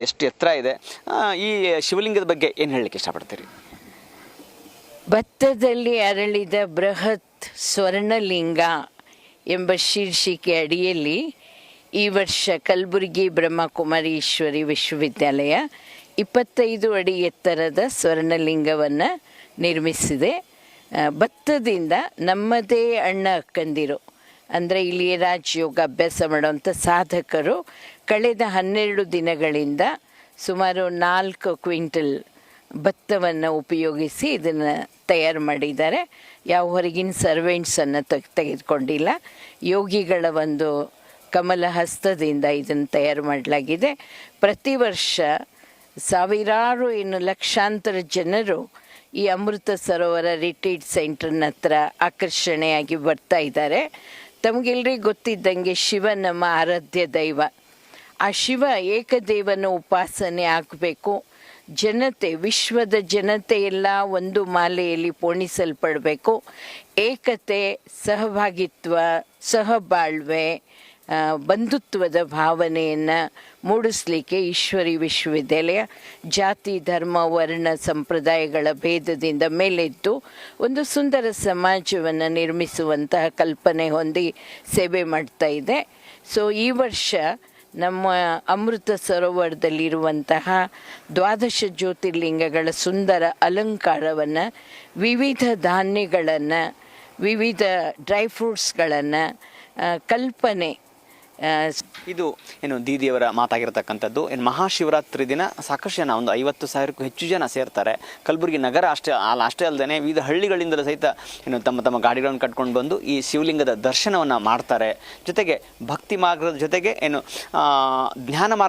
ಎಷ್ಟು ಎತ್ತರ ಇದೆ. ಈ ಶಿವಲಿಂಗದ ಬಗ್ಗೆ ಏನು ಹೇಳಲಿಕ್ಕೆ ಇಷ್ಟಪಡ್ತೀರಿ? ಭತ್ತದಲ್ಲಿ ಅರಳಿದ ಬೃಹತ್ ಸ್ವರ್ಣಲಿಂಗ ಎಂಬ ಶೀರ್ಷಿಕೆ ಅಡಿಯಲ್ಲಿ ಈ ವರ್ಷ ಕಲಬುರಗಿ ಬ್ರಹ್ಮಕುಮಾರೀಶ್ವರಿ ವಿಶ್ವವಿದ್ಯಾಲಯ ಇಪ್ಪತ್ತೈದು ಅಡಿ ಎತ್ತರದ ಸ್ವರ್ಣಲಿಂಗವನ್ನು ನಿರ್ಮಿಸಿದೆ. ಭತ್ತದಿಂದ ನಮ್ಮದೇ ಅಣ್ಣ ಅಕ್ಕಂದಿರು ಅಂದರೆ ಇಲ್ಲಿ ರಾಜಯೋಗ ಅಭ್ಯಾಸ ಮಾಡುವಂಥ ಸಾಧಕರು ಕಳೆದ ಹನ್ನೆರಡು ದಿನಗಳಿಂದ ಸುಮಾರು ನಾಲ್ಕು ಕ್ವಿಂಟಲ್ ಭತ್ತವನ್ನು ಉಪಯೋಗಿಸಿ ಇದನ್ನು ತಯಾರು ಮಾಡಿದ್ದಾರೆ. ಯಾವ ಹೊರಗಿನ ಸರ್ವೆಂಟ್ಸನ್ನು ತೆಗ್ ತೆಗೆದುಕೊಂಡಿಲ್ಲ. ಯೋಗಿಗಳ ಒಂದು ಕಮಲ ಹಸ್ತದಿಂದ ಇದನ್ನು ತಯಾರು ಮಾಡಲಾಗಿದೆ. ಪ್ರತಿ ವರ್ಷ ಸಾವಿರಾರು ಇನ್ನು ಲಕ್ಷಾಂತರ ಜನರು ಈ ಅಮೃತ ಸರೋವರ ರಿಟ್ರೀಟ್ ಸೆಂಟರ್ನ ಹತ್ರ ಆಕರ್ಷಣೆಯಾಗಿ ಬರ್ತಾ ಇದ್ದಾರೆ. ತಮಗೆಲ್ಲರಿಗೂ ಗೊತ್ತಿದ್ದಂಗೆ ಶಿವ ನಮ್ಮ ಆರಾಧ್ಯ ದೈವ. ಆ ಶಿವ ಏಕದೇವನ ಉಪಾಸನೆ ಆಗಬೇಕು. ಜನತೆ, ವಿಶ್ವದ ಜನತೆ ಎಲ್ಲ ಒಂದು ಮಾಲೆಯಲ್ಲಿ ಪೋಣಿಸಲ್ಪಡಬೇಕು. ಏಕತೆ, ಸಹಭಾಗಿತ್ವ, ಸಹಬಾಳ್ವೆ ಬಂಧುತ್ವದ ಭಾವನೆಯನ್ನು ಮೂಡಿಸ್ಲಿಕ್ಕೆ ಈಶ್ವರಿ ವಿಶ್ವವಿದ್ಯಾಲಯ ಜಾತಿ, ಧರ್ಮ, ವರ್ಣ, ಸಂಪ್ರದಾಯಗಳ ಭೇದದಿಂದ ಮೇಲೆದ್ದು ಒಂದು ಸುಂದರ ಸಮಾಜವನ್ನು ನಿರ್ಮಿಸುವಂತಹ ಕಲ್ಪನೆ ಹೊಂದಿ ಸೇವೆ ಮಾಡ್ತಾ ಇದೆ. ಸೊ ಈ ವರ್ಷ ನಮ್ಮ ಅಮೃತ ಸರೋವರದಲ್ಲಿರುವಂತಹ ದ್ವಾದಶ ಜ್ಯೋತಿರ್ಲಿಂಗಗಳ ಸುಂದರ ಅಲಂಕಾರವನ್ನು ವಿವಿಧ ಧಾನ್ಯಗಳನ್ನು ವಿವಿಧ ಡ್ರೈ ಫ್ರೂಟ್ಸ್ಗಳನ್ನು ಕಲ್ಪನೆ ಇದು ಏನು ದೀದಿಯವರ ಮಾತಾಗಿರ್ತಕ್ಕಂಥದ್ದು. ಏನು ಮಹಾಶಿವರಾತ್ರಿ ದಿನ ಸಾಕಷ್ಟು ಜನ, ಒಂದು ಐವತ್ತು ಸಾವಿರಕ್ಕೂ ಹೆಚ್ಚು ಜನ ಸೇರ್ತಾರೆ. ಕಲಬುರಗಿ ನಗರ ಅಷ್ಟೇ ಅಲ್ಲ ಅಷ್ಟೇ ಅಲ್ಲದೆ ವಿವಿಧ ಹಳ್ಳಿಗಳಿಂದಲೂ ಸಹಿತ ಏನು ತಮ್ಮ ತಮ್ಮ ಗಾಡಿಗಳನ್ನು ಕಟ್ಕೊಂಡು ಬಂದು ಈ ಶಿವಲಿಂಗದ ದರ್ಶನವನ್ನು ಮಾಡ್ತಾರೆ. ಜೊತೆಗೆ ಭಕ್ತಿ ಮಾರ್ಗದ ಜೊತೆಗೆ ಏನು ಜ್ಞಾನ ಮಾರ್ಗ